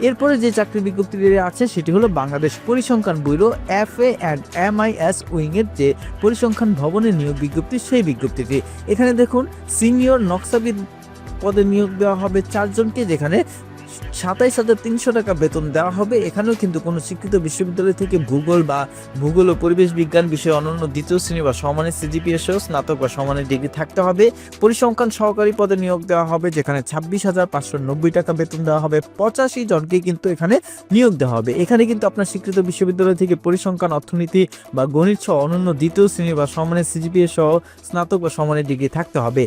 এরপরে যে চাকরি বিজ্ঞপ্তিটি আছে সেটি হলো বাংলাদেশ পরিসংখ্যান bureau F A and M I S উইংয়ের যে পরিসংখ্যান ভবনের নিয়োগ বিজ্ঞপ্তি, সেই বিজ্ঞপ্তিটি। এখানে দেখুন, সিনিয়র নকশাবিদ পদে নিয়োগ দেওয়া হবে চারজনকে, যেখানে সাতাইশ হাজার তিনশো টাকা বেতন দেওয়া হবে। এখানেও কিন্তু কোনো শিক্ষিত বিশ্ববিদ্যালয় থেকে ভূগোল বা ভূগোল ও পরিবেশ বিজ্ঞান বিষয়ে অনন্য দ্বিতীয় শ্রেণি বা সমানের সিজিপিএ সহ স্নাতক বা সমানের ডিগ্রি থাকতে হবে। পরিসংখ্যান সহকারী পদে নিয়োগ দেওয়া হবে, যেখানে ছাব্বিশ হাজার পাঁচশো নব্বই টাকা বেতন দেওয়া হবে। পঁচাশি জনকে কিন্তু এখানে নিয়োগ দেওয়া হবে। এখানে কিন্তু আপনার স্বীকৃত বিশ্ববিদ্যালয় থেকে পরিসংখ্যান, অর্থনীতি বা গণিত সহ অনন্য দ্বিতীয় শ্রেণি বা সমানের সিজিপিএ সহ স্নাতক বা সমানের ডিগ্রি থাকতে হবে।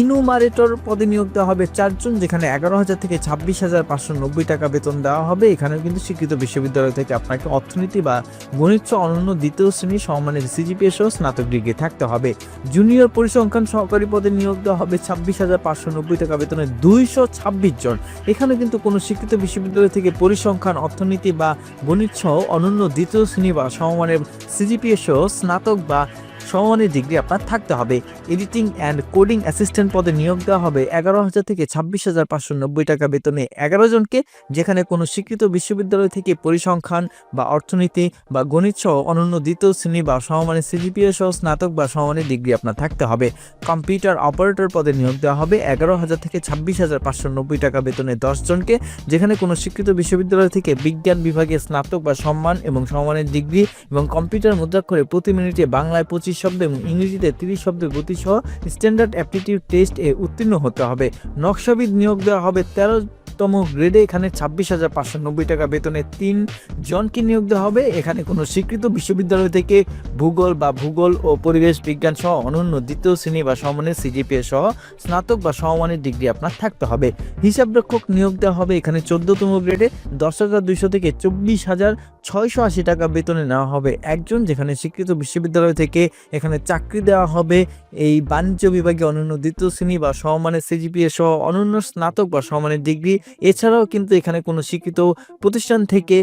ইনুমারেটর পদে নিয়োগ দেওয়া হবে চারজন, যেখানে এগারো হাজার থেকে ছাব্বিশ হাজার পাঁচশো নব্বই টাকা বেতন দেওয়া হবে। এখানেও কিন্তু স্বীকৃত বিশ্ববিদ্যালয় থেকে আপনাকে অর্থনীতি বা গণিত অনন্য দ্বিতীয় শ্রেণি সমানের সিজিপিএ সহ স্নাতক ডিগ্রি থাকতে হবে। জুনিয়র পরিসংখ্যান সহকারী পদে নিয়োগ দেওয়া হবে ছাব্বিশ হাজার পাঁচশো নব্বই টাকা বেতনে দুইশো ছাব্বিশ জন। এখানে কিন্তু কোনো শিক্ষিত বিশ্ববিদ্যালয় থেকে পরিসংখ্যান, অর্থনীতি বা গণিত সহ অনন্য দ্বিতীয় শ্রেণি বা সমমানের সিজিপিএ সহ স্নাতক বা সমমানের ডিগ্রি আপনার থাকতে হবে। এডিটিং অ্যান্ড কোডিং অ্যাসিস্ট্যান্ট পদে নিয়োগ দেওয়া হবে এগারো হাজার থেকে ছাব্বিশ হাজার পাঁচশো নব্বই টাকা বেতনে। এগারো জনকে যেখানে কোনো স্বীকৃত বিশ্ববিদ্যালয় থেকে পরিসংখ্যান বা অর্থনীতি বা গণিত সহ অনন্য দ্বিতীয় শ্রেণি বা সমমানের সিজিপিএ সহ স্নাতক বা সমমানের ডিগ্রি আপনার থাকতে হবে। কম্পিউটার অপারেটর পদে নিয়োগ দেওয়া হবে এগারো হাজার থেকে ছাব্বিশ হাজার পাঁচশো নব্বই টাকা বেতনে। জনকে যেখানে কোনো স্বীকৃত বিশ্ববিদ্যালয় থেকে বিজ্ঞান বিভাগে স্নাতক বা সম্মান এবং সম্মানের ডিগ্রি এবং কম্পিউটার মুদ্রাক্ষরে প্রতি মিনিটে বাংলায় পঁচিশ শব্দ এবং ইংরেজিতে তিরিশ শব্দের গতি সহ স্ট্যান্ডার্ড অ্যাপটিটিউড টেস্ট এ উত্তীর্ণ হতে হবে। নকশাবিদ নিয়োগ দেওয়া হবে তেরো তম গ্রেডে এখানে ছাব্বিশ হাজার পাঁচশো নব্বই টাকা বেতনে তিন জনকে নিয়োগ দেওয়া হবে। এখানে কোনো স্বীকৃত বিশ্ববিদ্যালয় থেকে ভূগোল বা ভূগোল ও পরিবেশ বিজ্ঞান সহ অনন্য দ্বিতীয় শ্রেণি বা সমানের সিজিপিএ সহ স্নাতক বা সমমানের ডিগ্রি আপনার থাকতে হবে। হিসাবরক্ষক নিয়োগ দেওয়া হবে এখানে চোদ্দতম গ্রেডে দশ হাজার দুইশো থেকে চব্বিশ হাজার ছয়শো আশি টাকা বেতনে নেওয়া হবে। একজন যেখানে স্বীকৃত বিশ্ববিদ্যালয় থেকে এখানে চাকরি দেওয়া হবে, এই বাণিজ্য বিভাগে অনন্য দ্বিতীয় শ্রেণি বা সমমানের সিজিপিএ সহ অনন্য স্নাতক বা সমমানের ডিগ্রি। এছাড়াও কিন্তু এখানে কোনো শিক্ষিত প্রতিষ্ঠান থেকে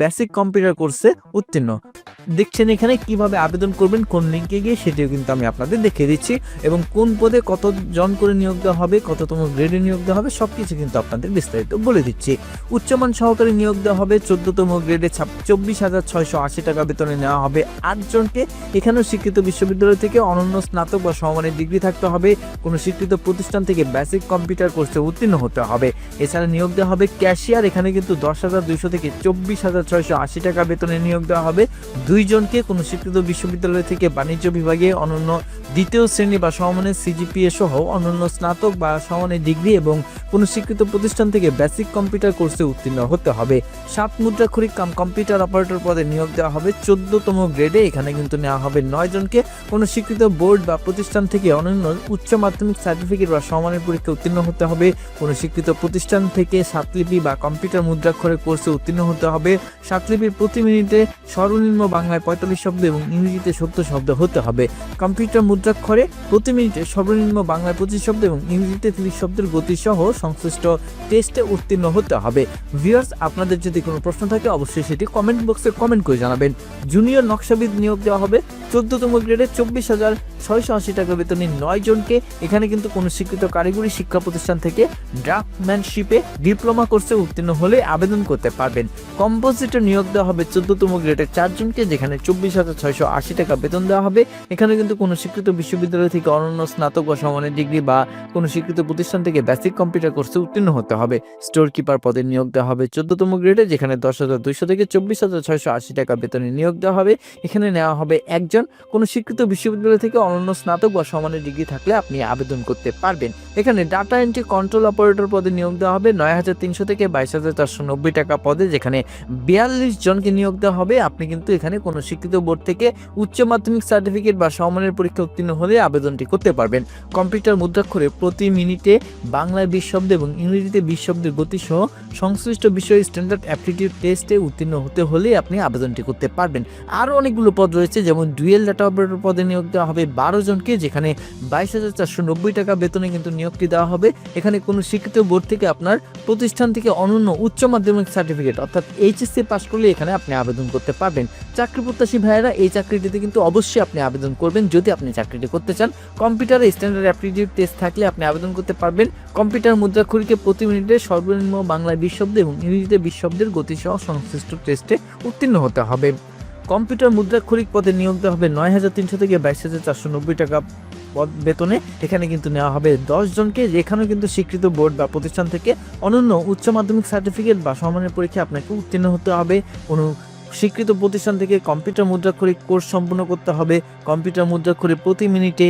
বেসিক কম্পিউটার কোর্সে উত্তীর্ণ। দেখছেন এখানে কীভাবে আবেদন করবেন, কোন লিঙ্কে গিয়ে সেটিও কিন্তু আমি আপনাদের দেখিয়ে দিচ্ছি এবং কোন পদে কত জন করে নিয়োগ দেওয়া হবে, কততম গ্রেডে নিয়োগ দেওয়া হবে সব কিছু কিন্তু আপনাদের বিস্তারিত বলে দিচ্ছি। উচ্চমান সহকারী নিয়োগ দেওয়া হবে, চোদ্দতম গ্রেডে চব্বিশ হাজার ছয়শো আশি টাকা বেতনে নেওয়া হবে। আটজনকে এখানেও স্বীকৃত বিশ্ববিদ্যালয় থেকে অনন্য স্নাতক বা সমানের ডিগ্রি থাকতে হবে। কোনো স্বীকৃত প্রতিষ্ঠান থেকে বেসিক কম্পিউটার কোর্সে উত্তীর্ণ হতে হবে। এছাড়া নিয়োগ দেওয়া হবে ক্যাশিয়ার। এখানে কিন্তু দশ হাজার দুইশো থেকে চব্বিশ হাজার ছয়শো আশি টাকা বেতনে নিয়োগ দেওয়া হবে। দুইজনকে কোনো স্বীকৃত বিশ্ববিদ্যালয় থেকে বাণিজ্য বিভাগে অনন্য দ্বিতীয় শ্রেণি বা সমানের সিজিপিএ সহ অনন্য স্নাতক বা সমানের ডিগ্রি এবং কোনো স্বীকৃত প্রতিষ্ঠান থেকে বেসিক কম্পিউটার কোর্সে উত্তীর্ণ হতে হবে। সাত মুদ্রাক্ষরিক কাম কম্পিউটার অপারেটর পদে নিয়োগ দেওয়া হবে। চোদ্দতম গ্রেডে এখানে কিন্তু নেওয়া হবে নয় জনকে। কোনো স্বীকৃত বোর্ড বা প্রতিষ্ঠান থেকে অনন্য উচ্চ মাধ্যমিক সার্টিফিকেট বা সমানের পরীক্ষা উত্তীর্ণ হতে হবে। কোনো স্বীকৃত প্রতিষ্ঠান থেকে সাতলিপি বা কম্পিউটার মুদ্রাক্ষরের কোর্সে উত্তীর্ণ হতে হবে। সাতলিপির প্রতি মিনিটে সর্বনিম্ন বাংলায় পঁয়তাল্লিশ শব্দ এবং ইংরেজিতে সত্তর শব্দ হতে হবে। কম্পিউটার মুদ্রাক্ষরে প্রতি মিনিটে সর্বনিম্ন বাংলায় পঁচিশ শব্দ এবং ইংরেজিতে তিরিশ শব্দের গতি সহ সংশ্লিষ্ট টেস্টে উত্তীর্ণ হতে হবে। ভিউয়ার্স আপনাদের যদি কোনো প্রশ্ন থাকে, অবশ্যই সেটি কমেন্ট বক্সে কমেন্ট করে জানাবেন। জুনিয়র নকশাবিদ নিয়োগ দেওয়া হবে। চোদ্দতম গ্রেডে চব্বিশ হাজার ছয়শো আশি টাকা বেতনে নয় জনকে। এখানে কিন্তু কোনো স্বীকৃত কারিগরি শিক্ষা প্রতিষ্ঠান থেকে ড্রাফটম্যানশিপে ডিপ্লোমা কোর্সে উত্তীর্ণ হলে আবেদন করতে পারবেন। কম্পোজিটর নিয়োগ দেওয়া হবে চোদ্দতম গ্রেডের চারজনকে যেখানে চব্বিশ হাজার ছয়শো আশি টাকা বেতন দেওয়া হবে। এখানে কিন্তু কোনো স্বীকৃত বিশ্ববিদ্যালয় থেকে অনন্য স্নাতক বা সমানের ডিগ্রি বা কোনো স্বীকৃত প্রতিষ্ঠান থেকে বেসিক কম্পিউটার কোর্সে উত্তীর্ণ হতে হবে। স্টোর কিপার পদে নিয়োগ দেওয়া হবে চোদ্দতম গ্রেডে যেখানে দশ হাজার দুইশো থেকে চব্বিশ হাজার ছয়শো আশি টাকা বেতনে নিয়োগ দেওয়া হবে। এখানে নেওয়া হবে একজন। কোনো স্বীকৃত বিশ্ববিদ্যালয় থেকে অনন্য স্নাতক বা সমানের ডিগ্রি থাকলে আপনি আবেদন করতে পারবেন। এখানে ডাটা এন্ট্রি কন্ট্রোল অপারেটর পদে নিয়োগ দেওয়া হবে নয় হাজার তিনশো থেকে বাইশ হাজার চারশো নব্বই টাকা পদে, যেখানে বিয়াল্লিশ জনকে নিয়োগ দেওয়া হবে। আপনি কিন্তু এখানে কোনো শিক্ষিত বোর্ড থেকে উচ্চ মাধ্যমিক সার্টিফিকেট বা সমানের পরীক্ষা উত্তীর্ণ হলে আবেদনটি করতে পারবেন। কম্পিউটার মুদ্রাক্ষরে প্রতি মিনিটে বাংলায় বিশ শব্দ এবং ইংরেজিতে বিশ শব্দের গতি সহ সংশ্লিষ্ট বিষয়ে স্ট্যান্ডার্ড অ্যাপটিটিউড টেস্টে উত্তীর্ণ হতে হলেই আপনি আবেদনটি করতে পারবেন। আরও অনেকগুলো পদ রয়েছে, যেমন ডুয়েল ডাটা অপারেটর পদে নিয়োগ দেওয়া হবে বারো জনকে, যেখানে বাইশ হাজার চারশো নব্বই টাকা বেতনে কিন্তু নিয়োগটি দেওয়া হবে। এখানে কোনো শিক্ষিত বোর্ড থেকে আপনার প্রতিষ্ঠান থেকে অনন্য উচ্চ মাধ্যমিক সার্টিফিকেট, অর্থাৎ এইচএসসি পাস করলে এখানে আপনি আবেদন করতে পারবেন। চাকরি প্রত্যাশী ভাইয়েরা, এই চাকরিটিতে কিন্তু অবশ্যই আপনি আবেদন করবেন, যদি আপনি চাকরিটি করতে চান। কম্পিউটারে স্ট্যান্ডার্ড অ্যাপটিটিউড টেস্ট থাকলে আপনি আবেদন করতে পারবেন। কম্পিউটার মুদ্রাক্ষরীকে প্রতি মিনিটে সর্বনিম্ন বাংলায় বিশ শব্দ এবং ইংরেজিতে বিশ শব্দের গতিসহ সংশ্লিষ্ট টেস্টে উত্তীর্ণ হতে হবে। কম্পিউটার মুদ্রাক্ষরিক পদে নিয়োগ দেওয়া হবে নয় হাজার তিনশো থেকে বাইশ হাজার চারশো নব্বই টাকা পদ বেতনে। এখানে কিন্তু নেওয়া হবে জনকে, যেখানেও কিন্তু স্বীকৃত বোর্ড বা প্রতিষ্ঠান থেকে অনন্য উচ্চ মাধ্যমিক সার্টিফিকেট বা সমানের পরীক্ষা আপনাকে উত্তীর্ণ হতে হবে। কোনো স্বীকৃত প্রতিষ্ঠান থেকে কম্পিউটার মুদ্রাক্ষরিক কোর্স সম্পূর্ণ করতে হবে। কম্পিউটার মুদ্রাক্ষরে প্রতি মিনিটে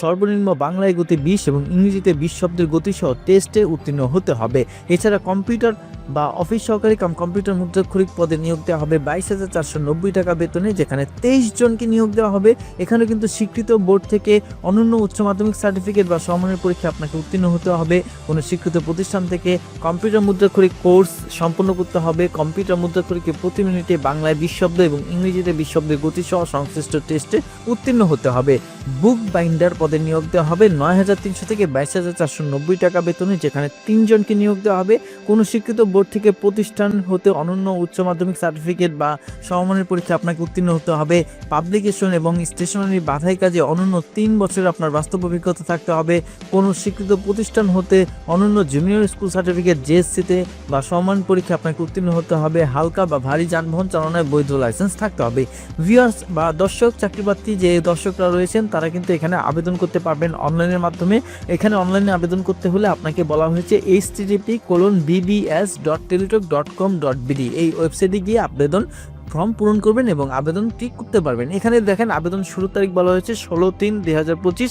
সর্বনিম্ন বাংলায় গতি বিশ এবং ইংরেজিতে বিশ শব্দের গতিসহ টেস্টে উত্তীর্ণ হতে হবে। এছাড়া কম্পিউটার বা অফিস সহকারী কাম কম্পিউটার মুদ্রাক্ষরিক পদে নিয়োগ দেওয়া হবে বাইশ হাজার চারশো নব্বই টাকা বেতনে, যেখানে তেইশ জনকে নিয়োগ দেওয়া হবে। এখানে কিন্তু স্বীকৃত বোর্ড থেকে অনন্য উচ্চ মাধ্যমিক সার্টিফিকেট বা সমানের পরীক্ষা আপনাকে উত্তীর্ণ হতে হবে। কোনো স্বীকৃত প্রতিষ্ঠান থেকে কম্পিউটার মুদ্রাক্ষরিক কোর্স সম্পন্ন করতে হবে। কম্পিউটার মুদ্রাক্ষরিকে প্রতি মিনিটে বাংলায় বিশ শব্দ এবং ইংরেজিতে বিশ শব্দের গতিসহ সংশ্লিষ্ট টেস্টে উত্তীর্ণ হতে হবে। বুক বাইন্ডার পদে নিয়োগ দেওয়া হবে নয় হাজার তিনশো থেকে বাইশ হাজার চারশো নব্বই টাকা বেতনে, যেখানে তিনজনকে নিয়োগ দেওয়া হবে। কোনো স্বীকৃত বোর্ড থেকে প্রতিষ্ঠান হতে অনন্য উচ্চ মাধ্যমিক সার্টিফিকেট বা সমমানের পরীক্ষা আপনাকে উত্তীর্ণ হতে হবে। পাবলিকেশন এবং স্টেশনারি বাধাই কাজে অনন্য তিন বছর আপনার বাস্তব অভিজ্ঞতা থাকতে হবে। কোনো স্বীকৃত প্রতিষ্ঠান হতে অনন্য জুনিয়র স্কুল সার্টিফিকেট জেএসসিতে বা সমান পরীক্ষা আপনাকে উত্তীর্ণ হতে হবে। হালকা বা ভারী যানবাহন চালানোর বৈধ লাইসেন্স থাকতে হবে। ভিউয়ার্স বা দর্শক, চাকরিপ্রার্থী যে দর্শকরা রয়েছেন, তারা কিন্তু এখানে আবেদন করতে পারবেন অনলাইনের মাধ্যমে। এখানে অনলাইনে আবেদন করতে হলে আপনাকে বলা হয়েছে H TDP colon BBS dot Teletalk dot com dot BD এই ওয়েবসাইটে গিয়ে আবেদন ফর্ম পূরণ করবেন এবং আবেদন ঠিক করতে পারবেন। এখানে দেখেন, আবেদন শুরুর তারিখ বলা হয়েছে ষোলো তিন দুই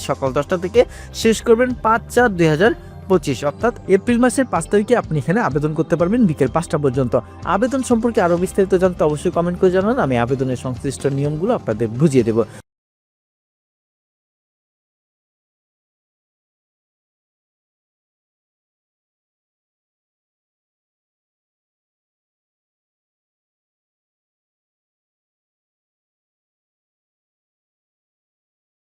সকাল দশটা থেকে শেষ করবেন পাঁচ চার দুই পঁচিশ, অর্থাৎ এপ্রিল মাসের পাঁচ তারিখে আপনি এখানে আবেদন করতে পারবেন বিকেল পাঁচটা পর্যন্ত। আবেদন সম্পর্কে আরও বিস্তারিত জানতে অবশ্যই কমেন্ট করে জানান, আমি আবেদনের সংশ্লিষ্ট নিয়মগুলো আপনাদের বুঝিয়ে দেবো।